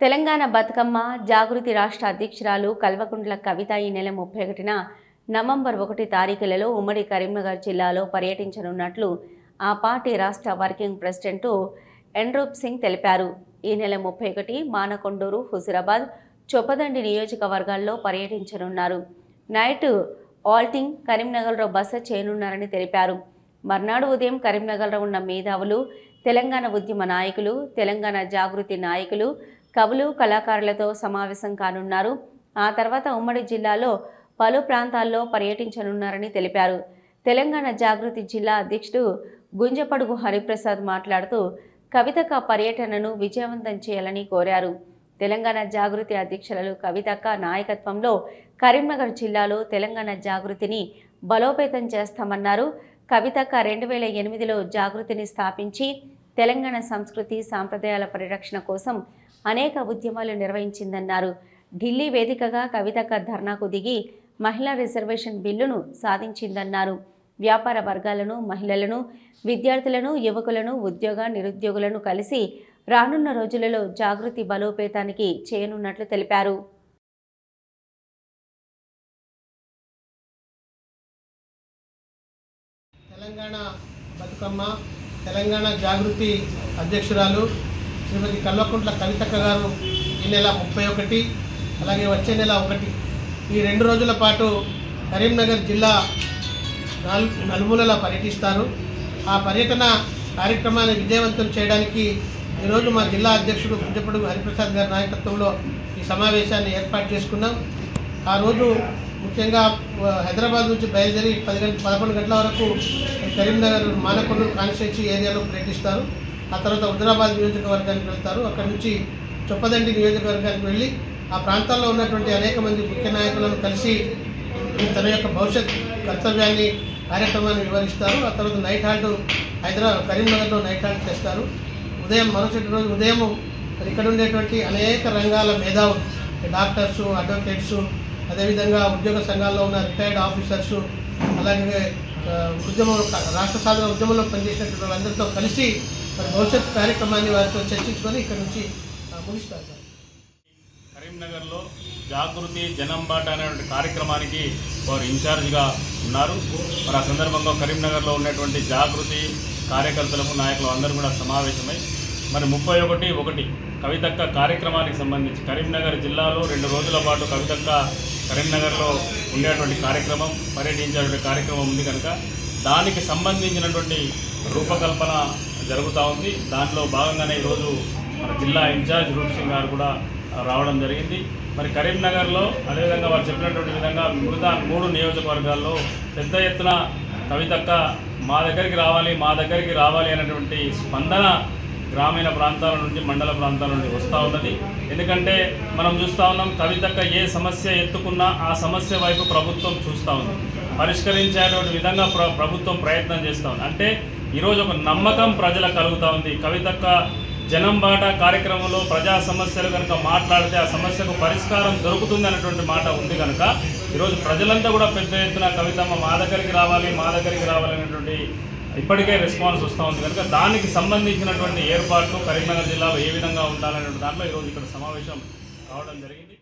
తెలంగాణ బతుకమ్మ జాగృతి రాష్ట్ర అధ్యక్షురాలు కల్వకుంట్ల కవిత ఈ నెల ముప్పై ఒకటిన నవంబర్ ఒకటి తారీఖులలో ఉమ్మడి కరీంనగర్ జిల్లాలో పర్యటించనున్నట్లు ఆ పార్టీ రాష్ట్ర వర్కింగ్ ప్రెసిడెంట్ ఎన్రూప్ సింగ్ తెలిపారు. ఈ నెల ముప్పై ఒకటి మానకొండూరు హుజురాబాద్ చొప్పదండి నియోజకవర్గాల్లో పర్యటించనున్నారు. నైట్ ఆల్టింగ్ కరీంనగర్లో బస చేయనున్నారని తెలిపారు. మర్నాడు ఉదయం కరీంనగర్లో ఉన్న మేధావులు తెలంగాణ ఉద్యమ నాయకులు తెలంగాణ జాగృతి నాయకులు కవులు కళాకారులతో సమావేశం కానున్నారు. ఆ తర్వాత ఉమ్మడి జిల్లాలో పలు ప్రాంతాల్లో పర్యటించనున్నారని తెలిపారు. తెలంగాణ జాగృతి జిల్లా అధ్యక్షుడు గుంజపడుగు హరిప్రసాద్ మాట్లాడుతూ కవితక్క పర్యటనను విజయవంతం చేయాలని కోరారు. తెలంగాణ జాగృతి అధ్యక్షులు కవితక్క నాయకత్వంలో కరీంనగర్ జిల్లాలో తెలంగాణ జాగృతిని బలోపేతం చేస్తామన్నారు. కవితక్క రెండు వేల ఎనిమిదిలో జాగృతిని స్థాపించి తెలంగాణ సంస్కృతి సాంప్రదాయాల పరిరక్షణ కోసం అనేక ఉద్యమాలు నిర్వహించిందన్నారు. ఢిల్లీ వేదికగా కవితక ధర్నాకు దిగి మహిళా రిజర్వేషన్ బిల్లును సాధించిందన్నారు. వ్యాపార వర్గాలను మహిళలను విద్యార్థులను యువకులను ఉద్యోగ నిరుద్యోగులను కలిసి రానున్న రోజులలో జాగృతి బలోపేతానికి చేయనున్నట్లు తెలిపారు. తెలంగాణ బతుకమ్మ తెలంగాణ జాగృతి అధ్యక్షురాలు శ్రీమతి కల్వకుంట్ల కవితక్క గారు ఈ నెల ముప్పై ఒకటి అలాగే వచ్చే నెల ఒకటి. ఈ రెండు రోజుల పాటు కరీంనగర్ జిల్లా నలు నలుమూలలా పర్యటిస్తారు. ఆ పర్యటన కార్యక్రమాన్ని విజయవంతం చేయడానికి ఈరోజు మా జిల్లా అధ్యక్షుడు గుంజపడు హరిప్రసాద్ గారి నాయకత్వంలో ఈ సమావేశాన్ని ఏర్పాటు చేసుకున్నాం. ఆ రోజు ముఖ్యంగా హైదరాబాద్ నుంచి బయలుదేరి పది గంట పదకొండు గంటల వరకు కరీంనగర్ మానకొండూరు కాన్స్టిట్యూన్సీ ఏరియాలో పర్యటిస్తారు. ఆ తర్వాత హుదరాబాద్ నియోజకవర్గానికి వెళ్తారు. అక్కడ నుంచి చొప్పదండి నియోజకవర్గానికి వెళ్ళి ఆ ప్రాంతాల్లో ఉన్నటువంటి అనేక మంది ముఖ్య నాయకులను కలిసి తన యొక్క భవిష్యత్ కర్తవ్యాన్ని కార్యక్రమాన్ని వివరిస్తారు. ఆ తర్వాత నైట్ హాల్ట్ హైదరాబాద్ కరీంనగర్లో నైట్ హాల్ట్ చేస్తారు. ఉదయం మరుసటి రోజు ఉదయం ఇక్కడ ఉండేటువంటి అనేక రంగాల మేధావులు డాక్టర్సు అడ్వకేట్సు అదేవిధంగా ఉద్యోగ సంఘాల్లో ఉన్న రిటైర్డ్ ఆఫీసర్స్ అలాగే ఉద్యమం రాష్ట్ర సాధన ఉద్యమంలో పనిచేసినటువంటి వాళ్ళందరితో కలిసి మరి భవిష్యత్ కార్యక్రమాన్ని వారితో చర్చించుకొని ఇక్కడ నుంచి ముగిస్తారు సార్ కరీంనగర్లో జాగృతి జనం బాట అనేటువంటి కార్యక్రమానికి వారు ఇన్ఛార్జ్గా ఉన్నారు. మరి ఆ సందర్భంగా కరీంనగర్లో ఉన్నటువంటి జాగృతి కార్యకర్తలకు నాయకులు అందరూ కూడా సమావేశమై మరి ముప్పై ఒకటి ఒకటి కవితక్క కార్యక్రమానికి సంబంధించి కరీంనగర్ జిల్లాలో రెండు రోజుల పాటు కవితక్క కరీంనగర్లో ఉండేటువంటి కార్యక్రమం పర్యటించేటువంటి కార్యక్రమం ఉంది కనుక దానికి సంబంధించినటువంటి రూపకల్పన జరుగుతూ ఉంది. దాంట్లో భాగంగానే ఈరోజు మన జిల్లా ఇన్ఛార్జ్ రూప్ సింగ్ గారు కూడా రావడం జరిగింది. మరి కరీంనగర్లో అదేవిధంగా వారు చెప్పినటువంటి విధంగా మిగతా మూడు నియోజకవర్గాల్లో పెద్ద ఎత్తున కవితక్క మా దగ్గరికి రావాలి మా దగ్గరికి రావాలి అనేటువంటి స్పందన గ్రామీణ ప్రాంతాల నుండి మండల ప్రాంతాల నుండి వస్తూ ఉన్నది. ఎందుకంటే మనం చూస్తూ ఉన్నాం కవితక్క ఏ సమస్య ఎత్తుకున్నా ఆ సమస్య వైపు ప్రభుత్వం చూస్తూ ఉంది. పరిష్కరించేటువంటి విధంగా ప్ర ప్రభుత్వం ప్రయత్నం చేస్తూ ఉంది. అంటే ఈరోజు ఒక నమ్మకం ప్రజలకు కలుగుతూ ఉంది. కవితక్క జనం బాట కార్యక్రమంలో ప్రజా సమస్యలు కనుక మాట్లాడితే ఆ సమస్యకు పరిష్కారం దొరుకుతుంది అనేటువంటి మాట ఉంది కనుక ఈరోజు ప్రజలంతా కూడా పెద్ద ఎత్తున కవితమ్మ మా దగ్గరికి రావాలి మా దగ్గరికి రావాలి అనేటువంటి ఇప్పటికే రెస్పాన్స్ వస్తూ ఉంది. కనుక దానికి సంబంధించినటువంటి ఏర్పాట్లు కరీంనగర్ జిల్లాలో ఏ విధంగా ఉండాలనే దాంట్లో ఈరోజు ఇక్కడ సమావేశం కావడం జరిగింది.